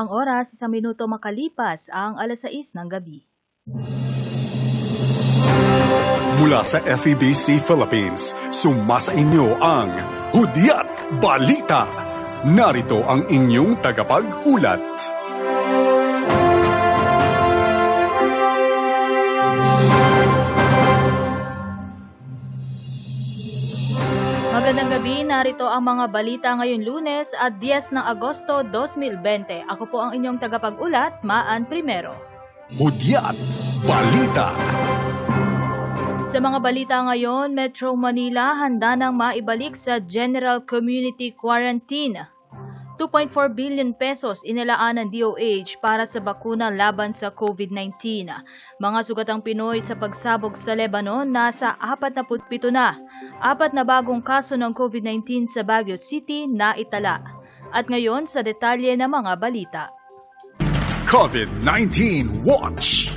Ang oras, isang minuto makalipas ang alas 6 ng gabi. Mula sa FEBC Philippines, sumasa inyo ang Hudyat Balita. Narito ang inyong tagapag-ulat. Narito ang mga balita ngayon lunes at 10 ng Agosto 2020. Ako po ang inyong tagapag-ulat, Maan Primero. Hudyat Balita. Sa mga balita ngayon, Metro Manila handa nang maibalik sa General Community Quarantine. 2.4 billion pesos inilaan ng DOH para sa bakuna laban sa COVID-19. Mga sugatang Pinoy sa pagsabog sa Lebanon nasa 47 na. Apat na bagong kaso ng COVID-19 sa Baguio City na itala. At ngayon sa detalye ng mga balita. COVID-19 Watch.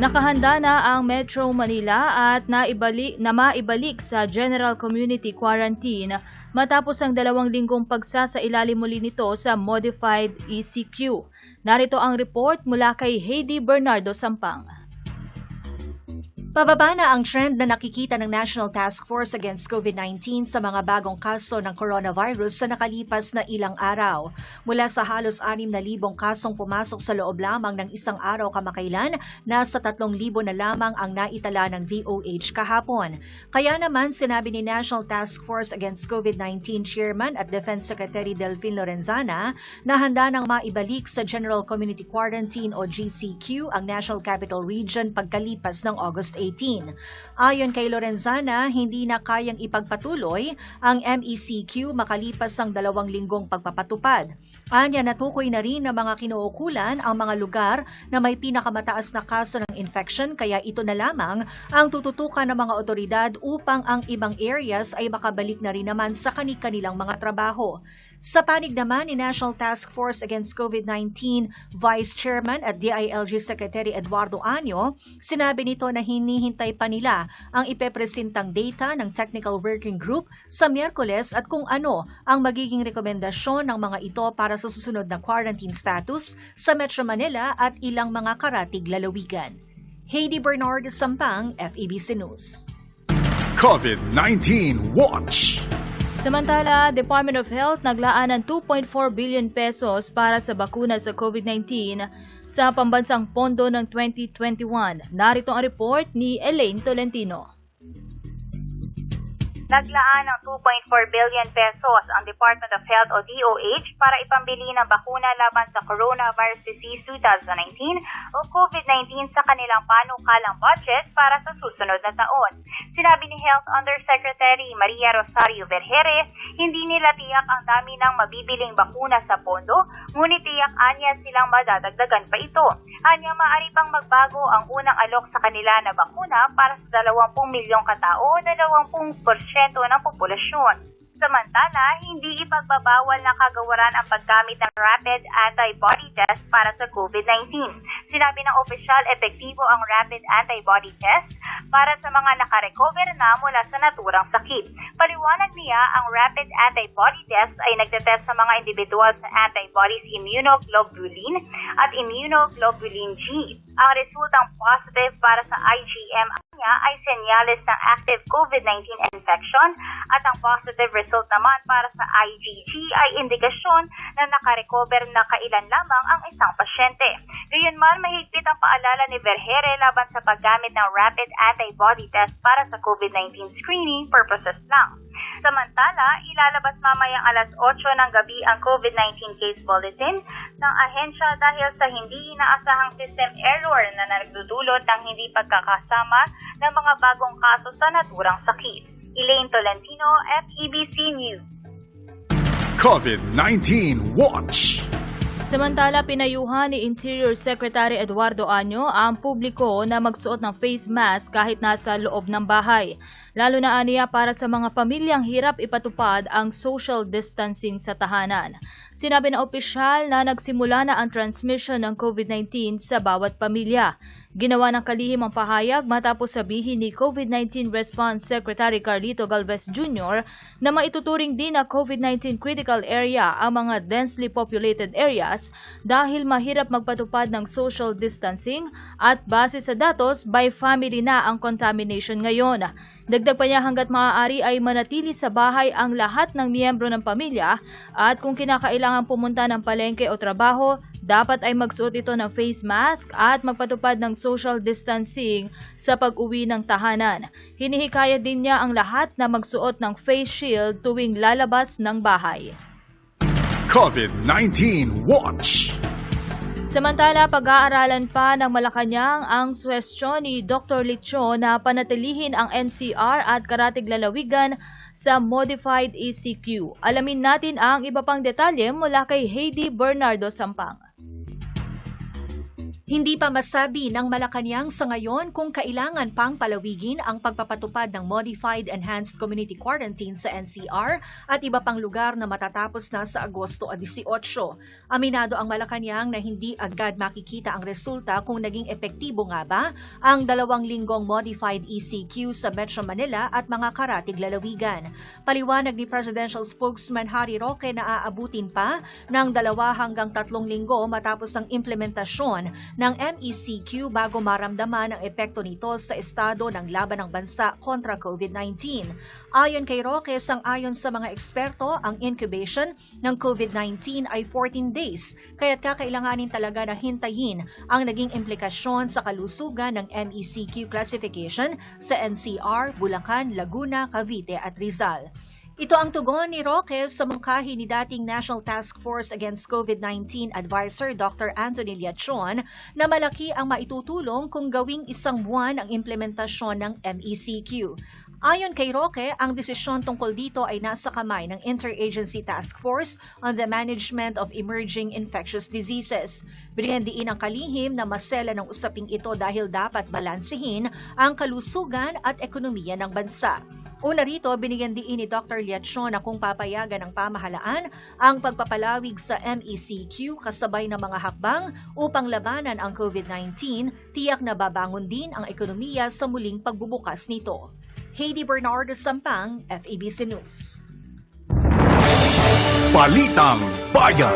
Nakahanda na ang Metro Manila at naibalik, na maibalik sa General Community Quarantine matapos ang dalawang linggong pagsasailalim muli nito sa Modified ECQ. Narito ang report mula kay Heidi Bernardo Sampang. Pababa na ang trend na nakikita ng National Task Force Against COVID-19 sa mga bagong kaso ng coronavirus sa nakalipas na ilang araw. Mula sa halos 6,000 kasong pumasok sa loob lamang ng isang araw kamakailan, nasa 3,000 na lamang ang naitala ng DOH kahapon. Kaya naman sinabi ni National Task Force Against COVID-19 Chairman at Defense Secretary Delphine Lorenzana na handa nang maibalik sa General Community Quarantine o GCQ ang National Capital Region pagkalipas ng August 18. Ayon kay Lorenzana, hindi na kayang ipagpatuloy ang MECQ makalipas ang dalawang linggong pagpapatupad. Anya natukoy na rin ng mga kinuukulan ang mga lugar na may pinakamataas na kaso ng infection kaya ito na lamang ang tututukan ng mga otoridad upang ang ibang areas ay makabalik na rin naman sa kani-kanilang mga trabaho. Sa panig naman ni National Task Force Against COVID-19 Vice Chairman at DILG Secretary Eduardo Anyo, sinabi nito na hinihintay pa nila ang ipepresentang data ng Technical Working Group sa Miyerkules at kung ano ang magiging rekomendasyon ng mga ito para sa susunod na quarantine status sa Metro Manila at ilang mga karatig lalawigan. Heidi Bernard Sampang, FEBC News. COVID-19 Watch. Samantala, Department of Health naglaan ng 2.4 billion pesos para sa bakuna sa COVID-19 sa pambansang pondo ng 2021. Narito ang report ni Elaine Tolentino. Naglaan ng 2.4 billion pesos ang Department of Health o DOH para ipambili ng bakuna laban sa Coronavirus Disease 2019 o COVID-19 sa kanilang panukalang budget para sa susunod na taon. Sinabi ni Health Undersecretary Maria Rosario Vergeres, hindi nila tiyak ang dami ng mabibiling bakuna sa pondo, ngunit tiyak anya silang madadagdagan pa ito. Anya maaari pang magbago ang unang alok sa kanila na bakuna para sa 20 milyong katao o 20% ng populasyon. Samantala, hindi ipagbabawal ng kagawaran ang paggamit ng rapid antibody test para sa COVID-19. Sinabi ng opisyal epektibo ang rapid antibody test para sa mga nakarecover na mula sa naturang sakit. Paliwanag niya, ang rapid antibody test ay nagtetest sa mga individual sa antibodies immunoglobulin at immunoglobulin G. Ang resultang positive para sa IgM niya ay senyales ng active COVID-19 infection at ang positive result naman para sa IgG ay indikasyon na nakarecover na kailan lamang ang isang pasyente. Gayunman, mahigpit ang paalala ni Vergere laban sa paggamit ng rapid antibody test para sa COVID-19 screening purposes lang. Samantala, ilalabas mamayang alas 8 ng gabi ang COVID-19 case bulletin ng ahensya dahil sa hindi inaasahang system error na nagdudulot ng hindi pagkakasama ng mga bagong kaso sa naturang sakit. Elaine Tolentino, FEBC News. COVID-19 Watch. Samantala, pinayuhan ni Interior Secretary Eduardo Anyo ang publiko na magsuot ng face mask kahit nasa loob ng bahay. lalo na aniya para sa mga pamilyang hirap ipatupad ang social distancing sa tahanan. Sinabi ng opisyal na nagsimula na ang transmission ng COVID-19 sa bawat pamilya. Ginawa ng kalihim ang pahayag matapos sabihin ni COVID-19 Response Secretary Carlito Galvez Jr. na maituturing din na COVID-19 critical area ang mga densely populated areas dahil mahirap magpatupad ng social distancing at base sa datos by family na ang contamination ngayon. Dagdag pa niya hanggat maaari ay manatili sa bahay ang lahat ng miyembro ng pamilya at kung kinakailangan pumunta ng palengke o trabaho, dapat ay magsuot ito ng face mask at magpatupad ng social distancing sa pag-uwi ng tahanan. Hinihikayat din niya ang lahat na magsuot ng face shield tuwing lalabas ng bahay. COVID-19 Watch. Samantala, pag-aaralan pa ng Malacanang ang suwestyon ni Dr. Licho na panatilihin ang NCR at karatig lalawigan sa modified ECQ. Alamin natin ang iba pang detalye mula kay Heidi Bernardo Sampang. Hindi pa masabi ng Malacanang sa ngayon kung kailangan pang palawigin ang pagpapatupad ng Modified Enhanced Community Quarantine sa NCR at iba pang lugar na matatapos na sa Agosto 18. Aminado ang Malacanang na hindi agad makikita ang resulta kung naging epektibo nga ba ang dalawang linggong Modified ECQ sa Metro Manila at mga karatig lalawigan. Paliwanag ni Presidential Spokesman Harry Roque na aabutin pa ng dalawa hanggang tatlong linggo matapos ang implementasyon ng MECQ bago maramdaman ang epekto nito sa estado ng laban ng bansa kontra COVID-19. Ayon kay Roque, sang-ayon sa mga eksperto, ang incubation ng COVID-19 ay 14 days, kaya't kakailanganin talaga na hintayin ang naging implikasyon sa kalusugan ng MECQ classification sa NCR, Bulacan, Laguna, Cavite at Rizal. Ito ang tugon ni Roque sa mungkahi ni dating National Task Force Against COVID-19 Advisor Dr. Anthony Liachon na malaki ang maitutulong kung gawing isang buwan ang implementasyon ng MECQ. Ayon kay Roque, ang desisyon tungkol dito ay nasa kamay ng Interagency Task Force on the Management of Emerging Infectious Diseases. Binigyan diin ang kalihim na masela ng usaping ito dahil dapat balansehin ang kalusugan at ekonomiya ng bansa. Una rito, binigyan diin ni Dr. Liachon na kung papayagan ng pamahalaan ang pagpapalawig sa MECQ kasabay ng mga hakbang upang labanan ang COVID-19, tiyak na babangon din ang ekonomiya sa muling pagbubukas nito. Heidi Bernardo Sampang, FEBC News. Balitang Bayan.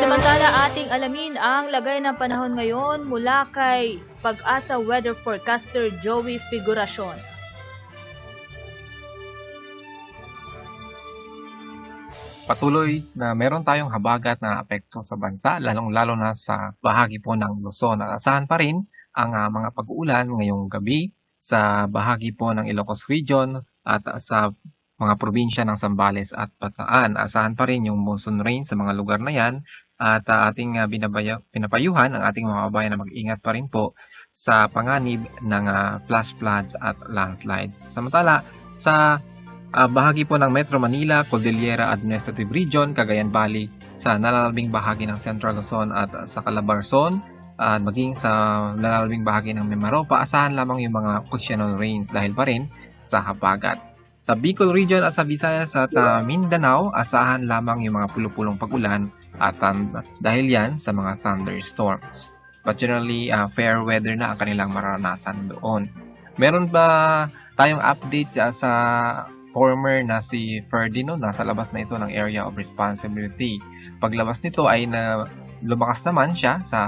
Samantala, ating alamin ang lagay ng panahon ngayon mula kay Pag-asa Weather Forecaster Joey Figuracion. Patuloy na meron tayong habagat na apekto sa bansa, lalong-lalo na sa bahagi po ng Luzon. At asahan pa rin ang uh, mga pag-uulan ngayong gabi sa bahagi po ng Ilocos Region at uh, sa mga probinsya ng Zambales at Bataan. Asahan pa rin yung monsoon rain sa mga lugar na yan at uh, ating uh, binabaya, pinapayuhan ang ating mga kabayan na mag-ingat pa rin po sa panganib ng uh, flash floods at landslide. Samantala, sa uh, bahagi po ng Metro Manila, Cordillera Administrative Region, Cagayan Valley, sa nalalabing bahagi ng Central Luzon at uh, sa Calabarzon, at uh, maging sa nalalabing bahagi ng Mimaropa, asahan lamang yung mga occasional rains dahil pa rin sa habagat. Sa Bicol Region at sa Visayas at uh, Mindanao, asahan lamang yung mga pulupulong pag-ulan at um, dahil yan sa mga thunderstorms. But generally, uh, fair weather na ang kanilang maranasan doon. Meron ba tayong update uh, sa former na si Ferdinand, nasa labas na ito ng area of responsibility. Paglabas nito ay na lumakas naman siya sa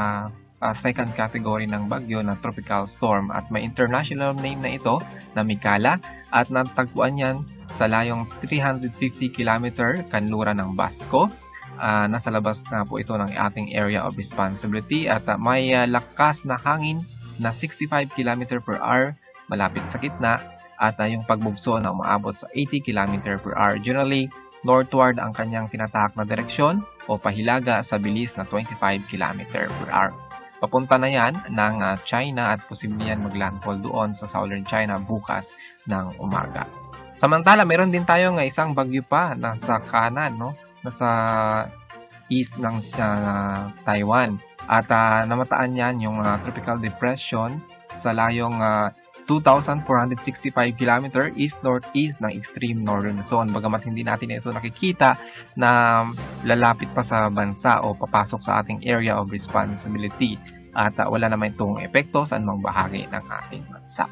uh, second category ng bagyo na tropical storm at may international name na ito na Mikala at natagpuan yan sa layong 350 km kanluran ng Basco. Uh, nasa labas na po ito ng ating area of responsibility at uh, may uh, lakas na hangin na 65 km per hour malapit sa gitna at uh, yung pagbugso na umaabot sa 80 km per hour. Generally, northward ang kanyang tinatahak na direksyon o pahilaga sa bilis na 25 km per hour. Papunta na yan ng uh, China at posible yan maglandfall doon sa southern China bukas ng umaga. Samantala, meron din tayo ng isang bagyo pa nasa kanan, no? nasa east ng uh, Taiwan. At uh, namataan yan yung uh, tropical depression sa layong uh, 2,465 km east-northeast ng extreme northern zone. Bagamat hindi natin ito nakikita na lalapit pa sa bansa o papasok sa ating area of responsibility at uh, wala naman itong epekto sa anumang bahagi ng ating bansa.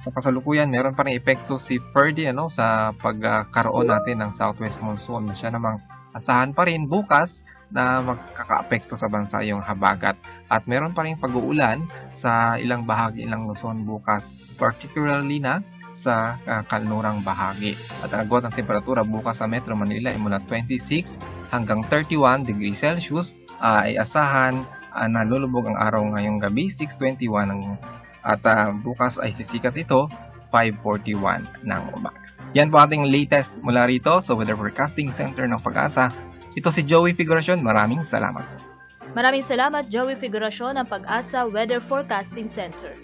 Sa kasalukuyan, meron pa rin epekto si Ferdy ano, sa pagkaroon natin ng southwest monsoon. Siya namang asahan pa rin bukas na magkakaapekto sa bansa yung habagat. At meron pa rin pag-uulan sa ilang bahagi ng Luzon bukas, particularly na sa uh, kanlurang bahagi. At ang agwat ng temperatura bukas sa Metro Manila ay mula 26 hanggang 31 degrees Celsius uh, ay asahan uh, na lulubog ang araw ngayong gabi 6.21 ng at uh, bukas ay sisikat ito 5.41 ng umaga. Yan po ating latest mula rito sa Weather Forecasting Center ng Pag-asa ito si Joey Figuracion. Maraming salamat. Maraming salamat Joey Figuracion ng Pag-asa Weather Forecasting Center.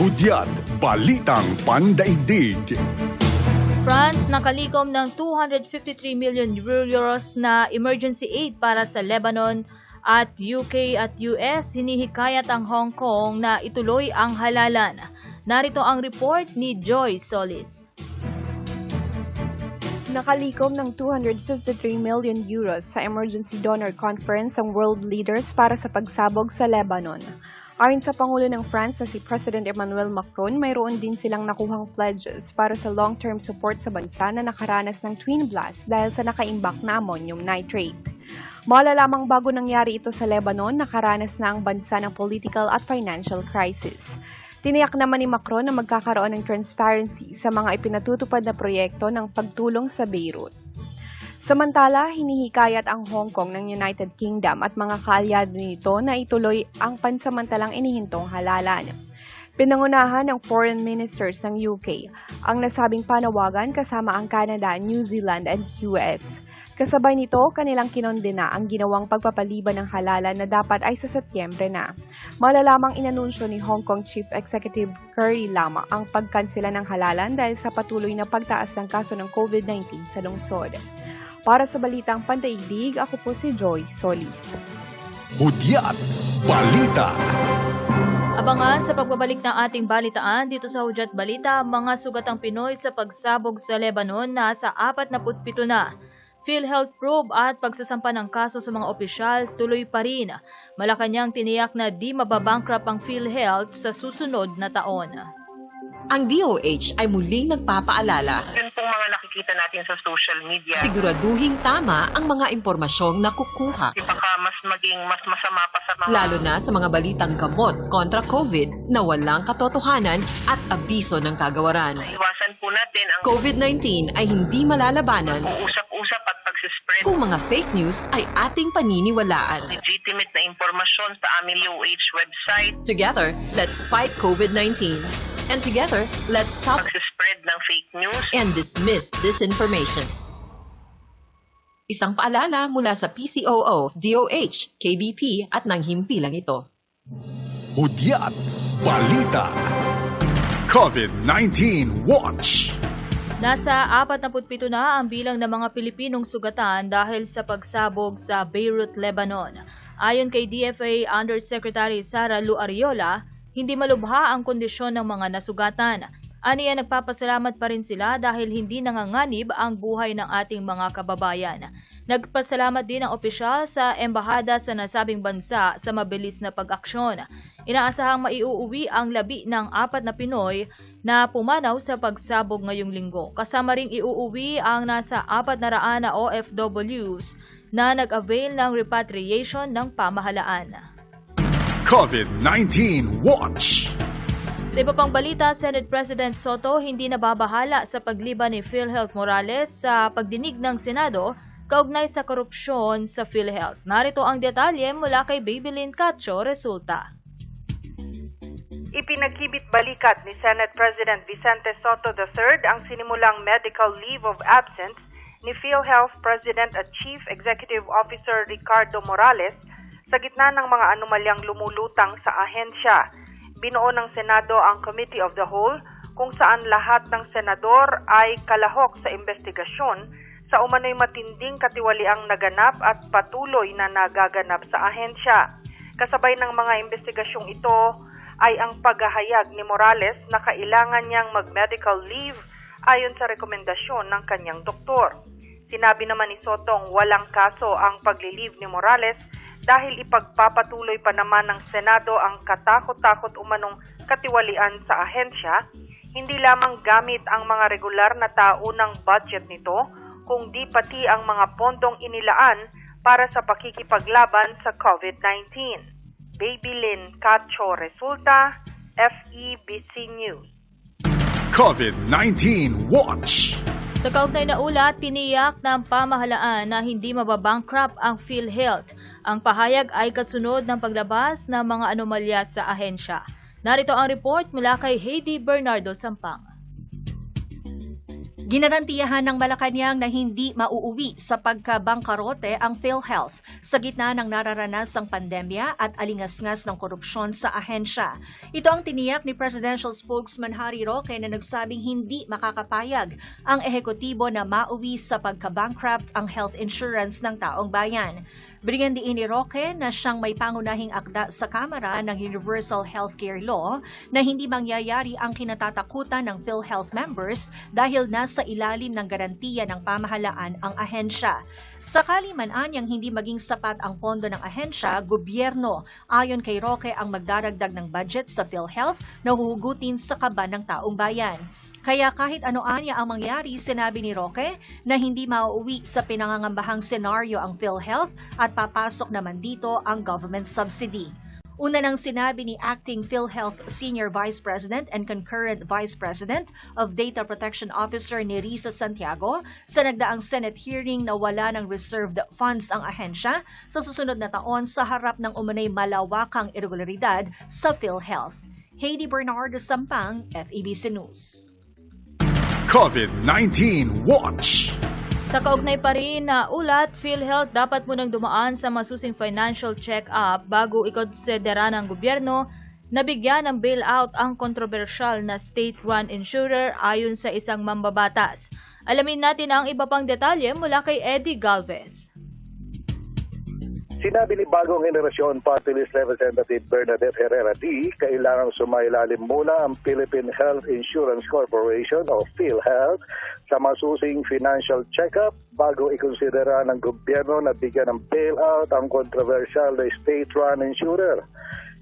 Hudyat Balitang Pandaigdig. France nakalikom ng 253 million euros na emergency aid para sa Lebanon at UK at US hinihikayat ang Hong Kong na ituloy ang halalan. Narito ang report ni Joy Solis nakalikom ng 253 million euros sa Emergency Donor Conference ang world leaders para sa pagsabog sa Lebanon. Ayon sa Pangulo ng France na si President Emmanuel Macron, mayroon din silang nakuhang pledges para sa long-term support sa bansa na nakaranas ng twin blast dahil sa nakaimbak na ammonium nitrate. Malalamang bago nangyari ito sa Lebanon, nakaranas na ang bansa ng political at financial crisis. Tiniyak naman ni Macron na magkakaroon ng transparency sa mga ipinatutupad na proyekto ng pagtulong sa Beirut. Samantala, hinihikayat ang Hong Kong ng United Kingdom at mga kaalyado nito na ituloy ang pansamantalang inihintong halalan. Pinangunahan ng foreign ministers ng UK ang nasabing panawagan kasama ang Canada, New Zealand at US. Kasabay nito, kanilang kinondena ang ginawang pagpapaliban ng halalan na dapat ay sa Setyembre na. Malalamang inanunsyo ni Hong Kong Chief Executive Carrie Lam ang pagkansela ng halalan dahil sa patuloy na pagtaas ng kaso ng COVID-19 sa lungsod. Para sa Balitang Pandaigdig, ako po si Joy Solis. Hudyat Balita Abangan sa pagbabalik ng ating balitaan dito sa Hudyat Balita, mga sugatang Pinoy sa pagsabog sa Lebanon na sa 47 na. PhilHealth probe at pagsasampa ng kaso sa mga opisyal tuloy pa rin. Malakanyang tiniyak na di mababankrupt ang PhilHealth sa susunod na taon. Ang DOH ay muling nagpapaalala. Yun pong mga nakikita natin sa social media. Siguraduhing tama ang mga impormasyong nakukuha. Baka mas maging mas masama pa sa mga... Lalo na sa mga balitang gamot kontra COVID na walang katotohanan at abiso ng kagawaran. Iwasan po natin ang COVID-19 ay hindi malalabanan usap-usap at pagsispread kung mga fake news ay ating paniniwalaan. legitimate na impormasyon sa aming DOH website. Together, let's fight COVID-19. And together, let's stop Pagsispread ng fake news. and dismiss disinformation. Isang paalala mula sa PCOO, DOH, KBP at ng himpilang ito. Hudyat Balita COVID-19 Watch Nasa 47 na ang bilang ng mga Pilipinong sugatan dahil sa pagsabog sa Beirut, Lebanon. Ayon kay DFA Undersecretary Sara Lu Ariola, hindi malubha ang kondisyon ng mga nasugatan. Aniya nagpapasalamat pa rin sila dahil hindi nanganganib ang buhay ng ating mga kababayan. Nagpasalamat din ang opisyal sa embahada sa nasabing bansa sa mabilis na pag-aksyon. Inaasahang maiuuwi ang labi ng apat na Pinoy na pumanaw sa pagsabog ngayong linggo. Kasama ring iuuwi ang nasa apat na raan na OFWs na nag-avail ng repatriation ng pamahalaan. COVID-19 Watch Sa iba pang balita, Senate President Soto hindi nababahala sa pagliban ni PhilHealth Morales sa pagdinig ng Senado kaugnay sa korupsyon sa PhilHealth. Narito ang detalye mula kay Babylin Cacho, resulta. Ipinagkibit balikat ni Senate President Vicente Soto III ang sinimulang medical leave of absence ni PhilHealth President at Chief Executive Officer Ricardo Morales sa gitna ng mga anomalyang lumulutang sa ahensya. Binuo ng Senado ang Committee of the Whole kung saan lahat ng senador ay kalahok sa investigasyon sa umano'y matinding katiwaliang naganap at patuloy na nagaganap sa ahensya. Kasabay ng mga investigasyong ito ay ang paghahayag ni Morales na kailangan niyang mag-medical leave ayon sa rekomendasyon ng kanyang doktor. Sinabi naman ni Sotong walang kaso ang pagli-leave ni Morales dahil ipagpapatuloy pa naman ng Senado ang katakot-takot umanong katiwalian sa ahensya, hindi lamang gamit ang mga regular na taunang budget nito, kundi pati ang mga pondong inilaan para sa pakikipaglaban sa COVID-19. Baby Lynn Cacho Resulta, FEBC News. COVID-19 Watch. Sa kaugnay na ulat, tiniyak ng pamahalaan na hindi mababankrupt ang PhilHealth. Ang pahayag ay kasunod ng paglabas ng mga anomalya sa ahensya. Narito ang report mula kay Heidi Bernardo Sampang. Ginarantiyahan ng Malacanang na hindi mauuwi sa pagkabangkarote ang PhilHealth sa gitna ng nararanasang pandemya at alingasngas ng korupsyon sa ahensya. Ito ang tiniyak ni Presidential Spokesman Harry Roque na nagsabing hindi makakapayag ang ehekutibo na mauwi sa pagkabankrupt ang health insurance ng taong bayan. Bigyan diin ni Roque na siyang may pangunahing akda sa Kamara ng Universal Healthcare Law na hindi mangyayari ang kinatatakutan ng PhilHealth members dahil nasa ilalim ng garantiya ng pamahalaan ang ahensya. Sakali man anyang hindi maging sapat ang pondo ng ahensya, gobyerno ayon kay Roque ang magdaragdag ng budget sa PhilHealth na huhugutin sa kaban ng taong bayan. Kaya kahit ano anya ang mangyari, sinabi ni Roque na hindi mauuwi sa pinangangambahang senaryo ang PhilHealth at papasok naman dito ang government subsidy. Una nang sinabi ni Acting PhilHealth Senior Vice President and Concurrent Vice President of Data Protection Officer ni Risa Santiago sa nagdaang Senate hearing na wala ng reserved funds ang ahensya sa susunod na taon sa harap ng umunay malawakang irregularidad sa PhilHealth. Heidi Bernardo Sampang, FEBC News. COVID-19 Watch. Sa kaugnay pa rin na ulat, PhilHealth dapat munang dumaan sa masusing financial check-up bago ikonsidera ng gobyerno na bigyan ng bailout ang kontrobersyal na state-run insurer ayon sa isang mambabatas. Alamin natin ang iba pang detalye mula kay Eddie Galvez. Sinabi ni bagong henerasyon Party List Representative Bernadette Herrera D, kailangang sumailalim muna ang Philippine Health Insurance Corporation o PhilHealth sa masusing financial check-up bago ikonsidera ng gobyerno na bigyan ng bailout ang controversial na state-run insurer.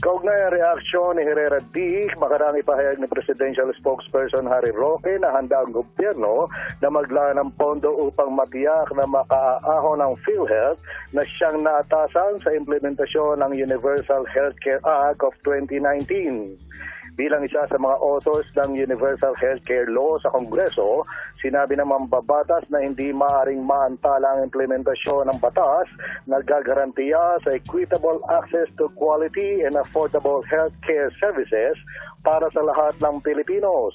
Kaugnay ang reaksyon ni Herrera D, makarang ipahayag ni Presidential Spokesperson Harry Roque na handa ang gobyerno na maglaan ng pondo upang matiyak na makaaahon ng PhilHealth na siyang naatasan sa implementasyon ng Universal Healthcare Act of 2019. Bilang isa sa mga authors ng Universal Healthcare Law sa Kongreso, sinabi ng mambabatas na hindi maaring maantala ang implementasyon ng batas na gagarantiya sa equitable access to quality and affordable healthcare services para sa lahat ng Pilipinos.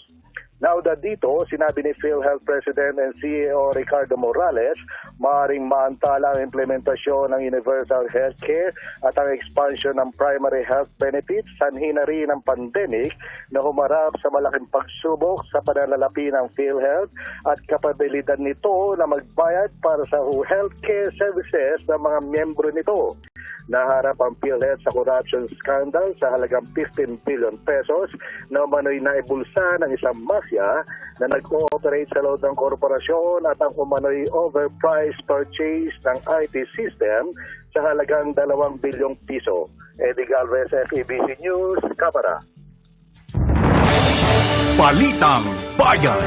Nauda dito, sinabi ni PhilHealth President and CEO Ricardo Morales, maaaring maantala ang implementasyon ng universal healthcare at ang expansion ng primary health benefits sanhi na rin ng pandemic na humarap sa malaking pagsubok sa pananalapi ng PhilHealth at kapabilidad nito na magbayad para sa healthcare services ng mga miyembro nito. Naharap ang PhilHealth sa corruption scandal sa halagang 15 billion pesos na umano'y naibulsa ng isang mafia na nag-ooperate sa loob ng korporasyon at ang umano'y overpriced purchase ng IT system sa halagang 2 bilyong piso. Eddie Galvez, FEBC News, Kapara. Balitang Bayan.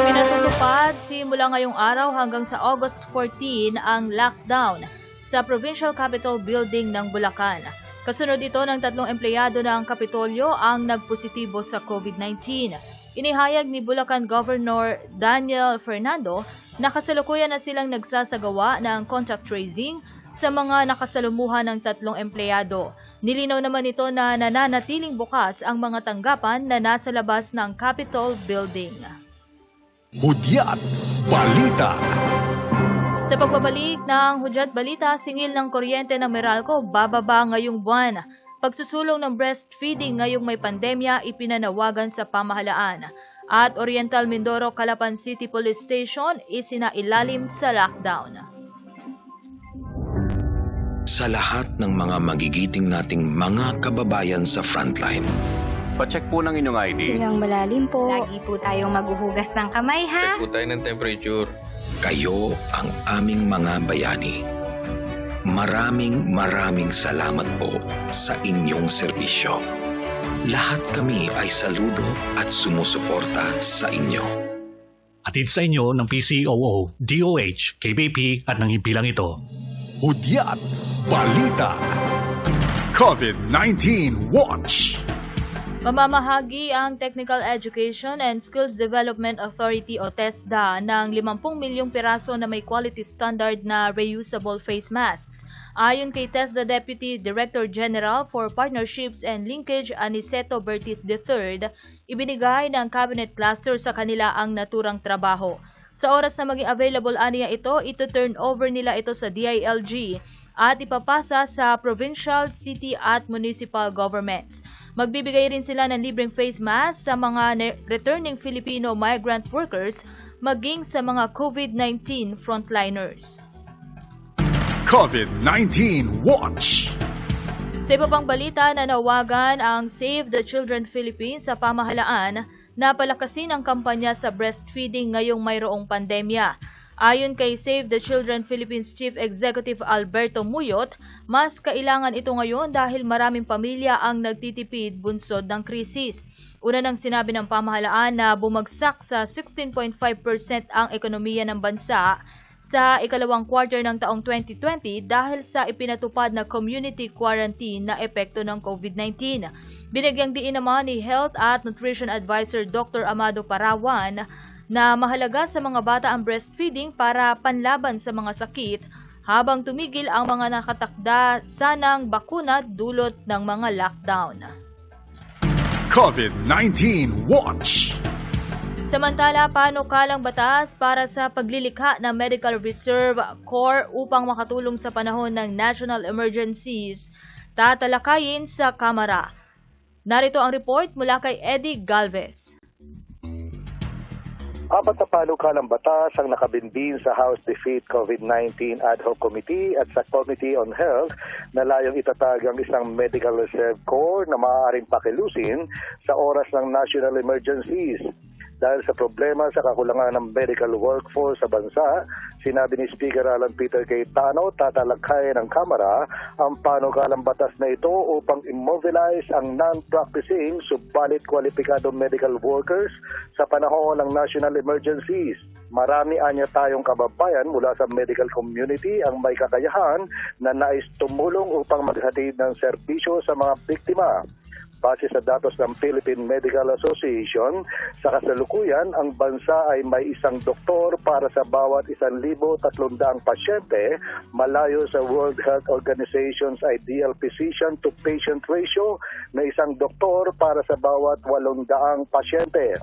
Ipinatutupad simula ngayong araw hanggang sa August 14 ang lockdown sa Provincial Capitol Building ng Bulacan. Kasunod ito ng tatlong empleyado ng Kapitolyo ang nagpositibo sa COVID-19. Inihayag ni Bulacan Governor Daniel Fernando na kasalukuyan na silang nagsasagawa ng contact tracing sa mga nakasalumuhan ng tatlong empleyado. Nilinaw naman ito na nananatiling bukas ang mga tanggapan na nasa labas ng Capitol Building. Hudyat Balita. Sa pagbabalik ng Hudyat Balita, singil ng kuryente ng Meralco bababa ngayong buwan. Pagsusulong ng breastfeeding ngayong may pandemya ipinanawagan sa pamahalaan. At Oriental Mindoro Calapan City Police Station isinailalim sa lockdown. sa lahat ng mga magigiting nating mga kababayan sa frontline. Pacheck po ng inyong ID. Silang malalim po. Lagi po tayong maghuhugas ng kamay, ha? po tayo ng temperature. Kayo ang aming mga bayani. Maraming maraming salamat po sa inyong serbisyo. Lahat kami ay saludo at sumusuporta sa inyo. Atid sa inyo ng PCOO, DOH, KBP at ng himpilang ito. Hudyat Balita COVID-19 Watch Mamamahagi ang Technical Education and Skills Development Authority o TESDA ng 50 milyong piraso na may quality standard na reusable face masks. Ayon kay TESDA Deputy Director General for Partnerships and Linkage Aniceto Bertis III, ibinigay ng Cabinet Cluster sa kanila ang naturang trabaho. Sa oras na maging available aniya ito, ito turn over nila ito sa DILG at ipapasa sa provincial, city at municipal governments. Magbibigay rin sila ng libreng face mask sa mga returning Filipino migrant workers maging sa mga COVID-19 frontliners. COVID-19 Watch Sa iba pang balita, nanawagan ang Save the Children Philippines sa pamahalaan na palakasin ang kampanya sa breastfeeding ngayong mayroong pandemya. Ayon kay Save the Children Philippines Chief Executive Alberto Muyot, mas kailangan ito ngayon dahil maraming pamilya ang nagtitipid bunsod ng krisis. Una nang sinabi ng pamahalaan na bumagsak sa 16.5% ang ekonomiya ng bansa sa ikalawang quarter ng taong 2020 dahil sa ipinatupad na community quarantine na epekto ng COVID-19. Binigyang diin naman ni Health at Nutrition Advisor Dr. Amado Parawan na mahalaga sa mga bata ang breastfeeding para panlaban sa mga sakit habang tumigil ang mga nakatakda sanang bakuna dulot ng mga lockdown. COVID-19 Watch Samantala, panukalang batas para sa paglilikha ng Medical Reserve Corps upang makatulong sa panahon ng national emergencies, tatalakayin sa Kamara. Narito ang report mula kay Eddie Galvez. Apat na panukalang batas ang nakabinbin sa House Defeat COVID-19 Ad Hoc Committee at sa Committee on Health na layong itatag ang isang Medical Reserve Corps na maaaring pakilusin sa oras ng national emergencies. Dahil sa problema sa kakulangan ng medical workforce sa bansa, sinabi ni Speaker Alan Peter Cayetano tatalakay ng Kamara ang panukalang batas na ito upang immobilize ang non-practicing subalit kwalipikado medical workers sa panahon ng national emergencies. Marami anya tayong kababayan mula sa medical community ang may kakayahan na nais tumulong upang maghatid ng serbisyo sa mga biktima. Base sa datos ng Philippine Medical Association, sa kasalukuyan, ang bansa ay may isang doktor para sa bawat 1,300 pasyente malayo sa World Health Organization's ideal physician-to-patient ratio na isang doktor para sa bawat 800 pasyente.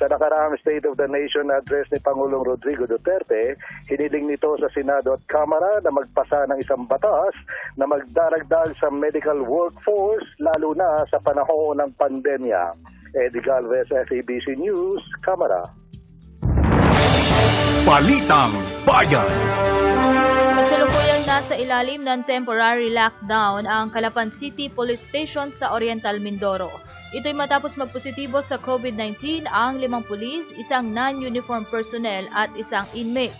Sa nakaraang State of the Nation address ni Pangulong Rodrigo Duterte, hiniling nito sa Senado at Kamara na magpasa ng isang batas na magdaragdag sa medical workforce lalo na sa panahon ng pandemya. Eddie Galvez, FABC News, Kamara. Balitang Bayan Nasa ilalim ng temporary lockdown ang Calapan City Police Station sa Oriental Mindoro. Ito'y matapos magpositibo sa COVID-19 ang limang pulis, isang non-uniform personnel at isang inmate.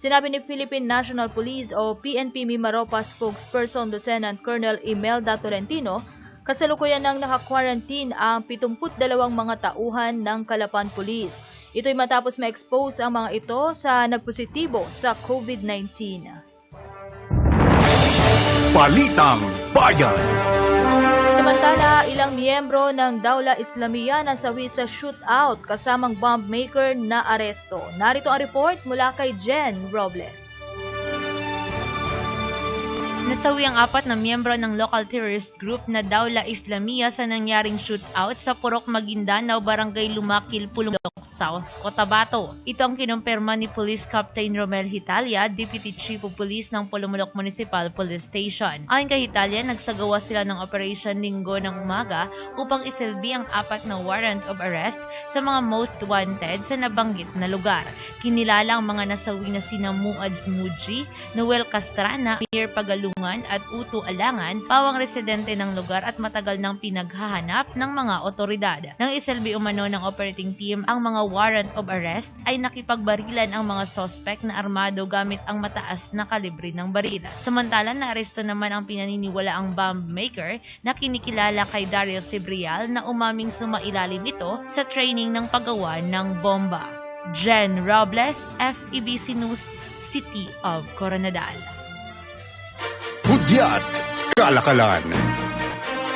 Sinabi ni Philippine National Police o PNP Mimaropa spokesperson Lieutenant Colonel Imelda Tolentino, kasalukuyan nang naka-quarantine ang 72 mga tauhan ng Calapan Police. Ito'y matapos ma-expose ang mga ito sa nagpositibo sa COVID-19. Balitang Bayan Samantala, ilang miyembro ng Daula Islamia nasawi sa shootout kasamang bomb maker na aresto. Narito ang report mula kay Jen Robles. Nasawi ang apat na miyembro ng local terrorist group na Daula Islamia sa nangyaring shootout sa Purok Maguindanao, Barangay Lumakil, Pulong South, Cotabato. Ito ang kinumpirma ni Police Captain Romel Hitalia, Deputy Chief of Police ng Pulumulok Municipal Police Station. Ayon kay Hitalia, nagsagawa sila ng operation linggo ng umaga upang isilbi ang apat na warrant of arrest sa mga most wanted sa nabanggit na lugar. Kinilala ang mga nasawi na sina Muad Smuji, Noel Castrana, Mayor Pagalung at Utu Alangan, pawang residente ng lugar at matagal nang pinaghahanap ng mga otoridad. Nang iselbi umano ng operating team ang mga warrant of arrest, ay nakipagbarilan ang mga sospek na armado gamit ang mataas na kalibre ng baril. Samantala, naaresto naman ang pinaniniwalaang bomb maker na kinikilala kay Daryl Sibrial na umaming sumailalim ito sa training ng paggawa ng bomba. Jen Robles, FEBC News, City of Coronadal. Hudyat Kalakalan.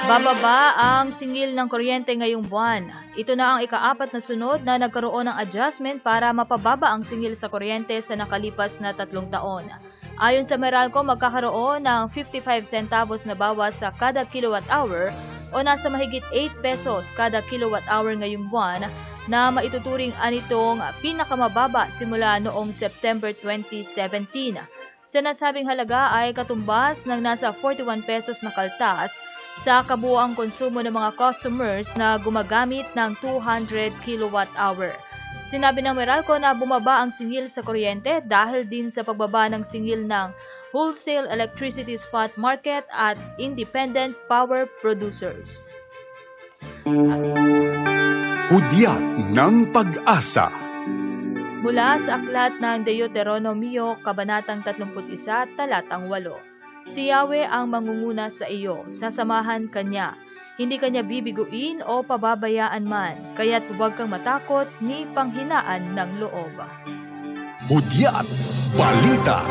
Bababa ang singil ng kuryente ngayong buwan. Ito na ang ikaapat na sunod na nagkaroon ng adjustment para mapababa ang singil sa kuryente sa nakalipas na tatlong taon. Ayon sa Meralco, magkakaroon ng 55 centavos na bawas sa kada kilowatt hour o nasa mahigit 8 pesos kada kilowatt hour ngayong buwan na maituturing anitong pinakamababa simula noong September 2017. Sa nasabing halaga ay katumbas ng nasa 41 pesos na kaltas sa kabuoang konsumo ng mga customers na gumagamit ng 200 kilowatt hour. Sinabi ng Meralco na bumaba ang singil sa kuryente dahil din sa pagbaba ng singil ng wholesale electricity spot market at independent power producers. Hudyat ng Pag-asa. Mula sa aklat ng Deuteronomio, Kabanatang 31, Talatang 8. Si Yahweh ang mangunguna sa iyo, sasamahan kanya. Hindi kanya bibiguin o pababayaan man, kaya't huwag kang matakot ni panghinaan ng loob. Hudyat Balita.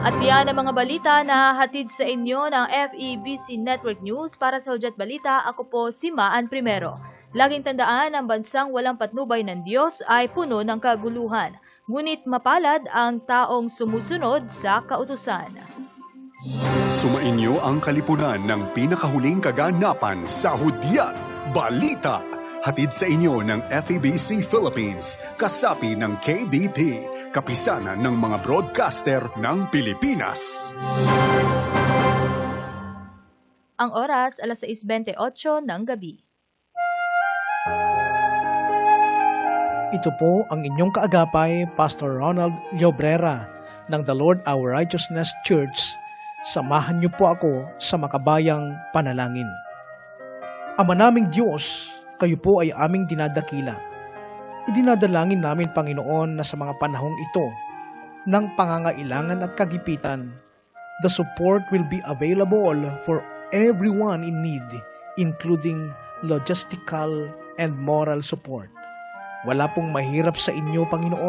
At yan ang mga balita na hatid sa inyo ng FEBC Network News para sa Hudyat Balita. Ako po si Maan Primero. Laging tandaan ang bansang walang patnubay ng Diyos ay puno ng kaguluhan. Ngunit mapalad ang taong sumusunod sa kautusan. Sumainyo ang kalipunan ng pinakahuling kaganapan sa Hudyat Balita. Hatid sa inyo ng FEBC Philippines, kasapi ng KBP, kapisanan ng mga broadcaster ng Pilipinas. Ang oras, alas 6.28 ng gabi. Ito po ang inyong kaagapay, Pastor Ronald Llobrera ng The Lord Our Righteousness Church. Samahan niyo po ako sa makabayang panalangin. Ama naming Diyos, kayo po ay aming dinadakila. Idinadalangin namin, Panginoon, na sa mga panahong ito ng pangangailangan at kagipitan, the support will be available for everyone in need, including logistical and moral support. Wala pong mahirap sa inyo, Panginoon.